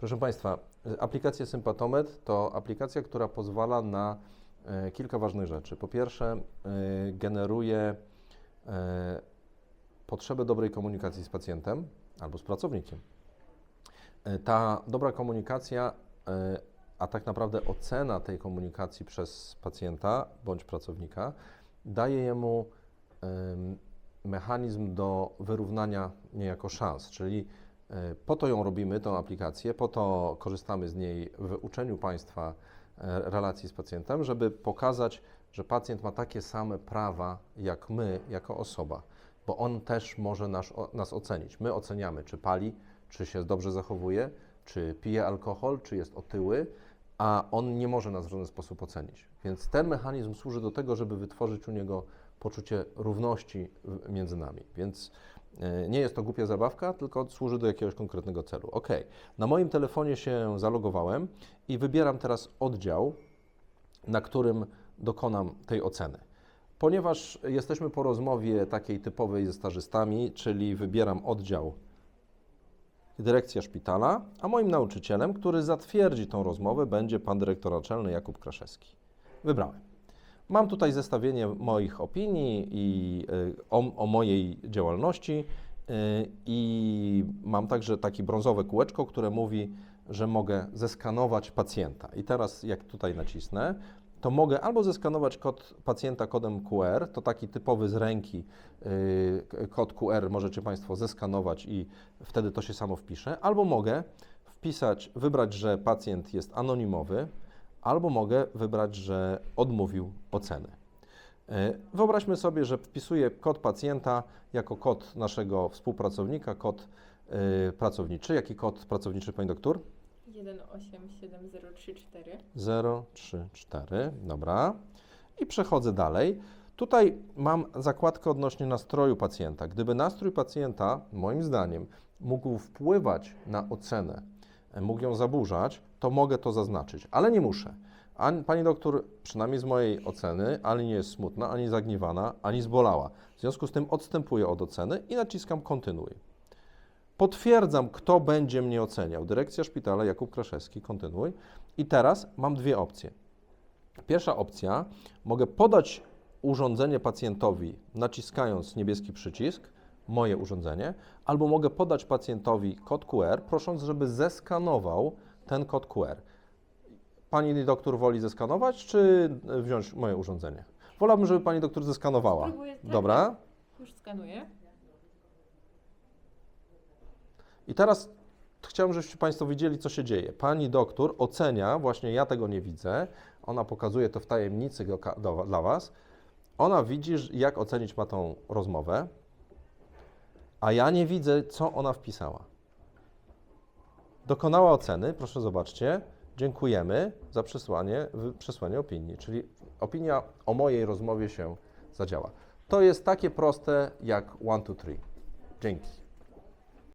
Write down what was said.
Proszę Państwa, aplikacja Sympatomet to aplikacja, która pozwala na e, kilka ważnych rzeczy. Po pierwsze, e, generuje e, potrzebę dobrej komunikacji z pacjentem albo z pracownikiem. Ta dobra komunikacja, a tak naprawdę ocena tej komunikacji przez pacjenta bądź pracownika, daje em, mechanizm do wyrównania niejako szans, czyli po to ją robimy, tą aplikację, po to korzystamy z niej w uczeniu Państwa e, relacji z pacjentem, żeby pokazać, że pacjent ma takie same prawa jak my, jako osoba, bo on też może nas, nas ocenić. My oceniamy, czy pali, czy się dobrze zachowuje, czy pije alkohol, czy jest otyły, a on nie może nas w żaden sposób ocenić. Więc ten mechanizm służy do tego, żeby wytworzyć u niego poczucie równości między nami. Więc e, nie jest to głupia zabawka, tylko służy do jakiegoś konkretnego celu. Ok, na moim telefonie się zalogowałem i wybieram teraz oddział, na którym dokonam tej oceny. Ponieważ jesteśmy po rozmowie takiej typowej ze stażystami, czyli wybieram oddział dyrekcja szpitala, a moim nauczycielem, który zatwierdzi tą rozmowę, będzie pan dyrektor naczelny Jakub Kraszewski. Wybrałem. Mam tutaj zestawienie moich opinii i y, o, o mojej działalności y, i mam także takie brązowe kółeczko, które mówi, że mogę zeskanować pacjenta. I teraz jak tutaj nacisnę, to mogę albo zeskanować kod pacjenta kodem QR, to taki typowy z ręki y, kod QR możecie Państwo zeskanować i wtedy to się samo wpisze, albo mogę wpisać, wybrać, że pacjent jest anonimowy, albo mogę wybrać, że odmówił oceny. E, Wyobraźmy sobie, że wpisuję kod pacjenta jako kod naszego współpracownika, kod e, pracowniczy. Jaki kod pracowniczy, Pani doktor? 187034. 0, 3, 4, dobra. I przechodzę dalej. Tutaj mam zakładkę odnośnie nastroju pacjenta. Gdyby nastrój pacjenta, moim zdaniem, mógł wpływać na ocenę, mógł ją zaburzać, to mogę to zaznaczyć, ale nie muszę. Ani, pani doktor, przynajmniej z mojej oceny, ani nie jest smutna, ani zagniewana, ani zbolała. W związku z tym odstępuję od oceny i naciskam kontynuuj. Potwierdzam, kto będzie mnie oceniał. Dyrekcja szpitala Jakub Kraszewski, kontynuuj. I teraz mam dwie opcje. Pierwsza opcja, mogę podać urządzenie pacjentowi naciskając niebieski przycisk, moje urządzenie, albo mogę podać pacjentowi kod QR, prosząc, żeby zeskanował ten kod QR. Pani doktor woli zeskanować, czy wziąć moje urządzenie? Wolałbym, żeby pani doktor zeskanowała. Spróbuję, tak, Dobra. Już skanuję. I teraz chciałbym, żebyście Państwo widzieli, co się dzieje. Pani doktor ocenia, właśnie ja tego nie widzę, ona pokazuje to w tajemnicy do, do, dla Was. Ona widzi, jak ocenić ma tą rozmowę, a ja nie widzę, co ona wpisała. Dokonała oceny, proszę zobaczcie. Dziękujemy za przesłanie, przesłanie opinii, czyli opinia o mojej rozmowie się zadziała. To jest takie proste jak one, two, three. Dzięki.